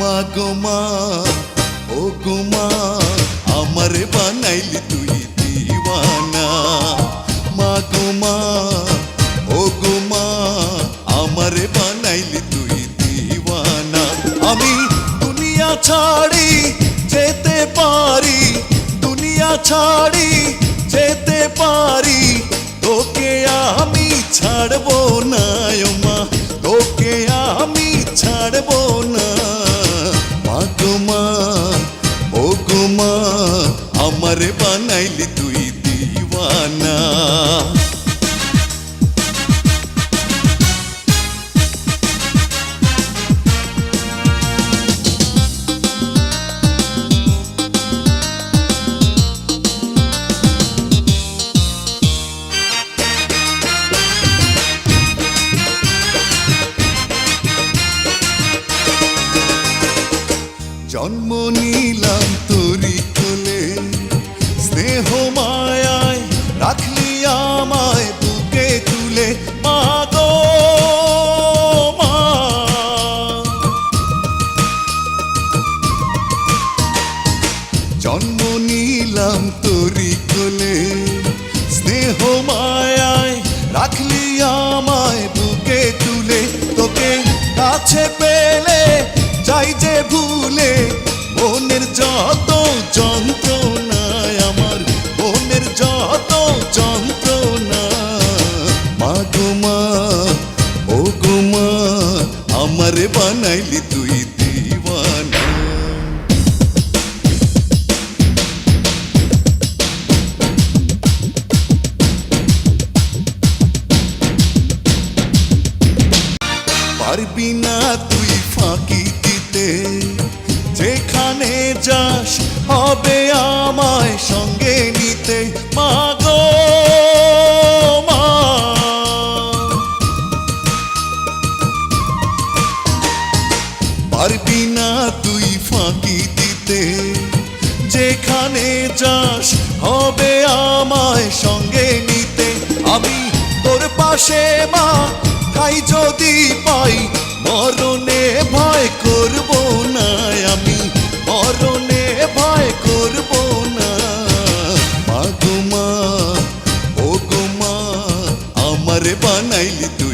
মা গোমা, ও গোমা, আমার বানাইলি তুই দিওয়ানা। মা গোমা, ও গোমা, আমার বানাইলি তুই দিওয়ানা। আমি দুনিয়া ছাড়ি যেতে পারি, দুনিয়া ছাড়ি যেতে পারি, তোকে আমি ছাড়বো দিওয়ানা জন্ম নিলাম তোরি কোলে স্নেহ মায়ায় নিলাম তোরি কোলে। স্নেহ মায়ায় রাখলি আমায় বুকে তুলে। তোকে কাছে পেলে যাই যে ভুলে। মনের যত যন্ত্রণায় আমার, মনের যত যন্ত্রণা মা গো ও আমারে বানাইলি তুই পারবি না তুই ফাঁকি দিতে। যেখানে যাস হবে আমায় সঙ্গে নিতে। মা গো, মা। পারবি না তুই ফাঁকি দিতে। যেখানে যাস হবে আমায় সঙ্গে নিতে পাশে মা, তাই যদি পাই, মরণে ভয় করব না আমি। মরণে ভয় করব না। মা ও আমারে বানাইলি তুই।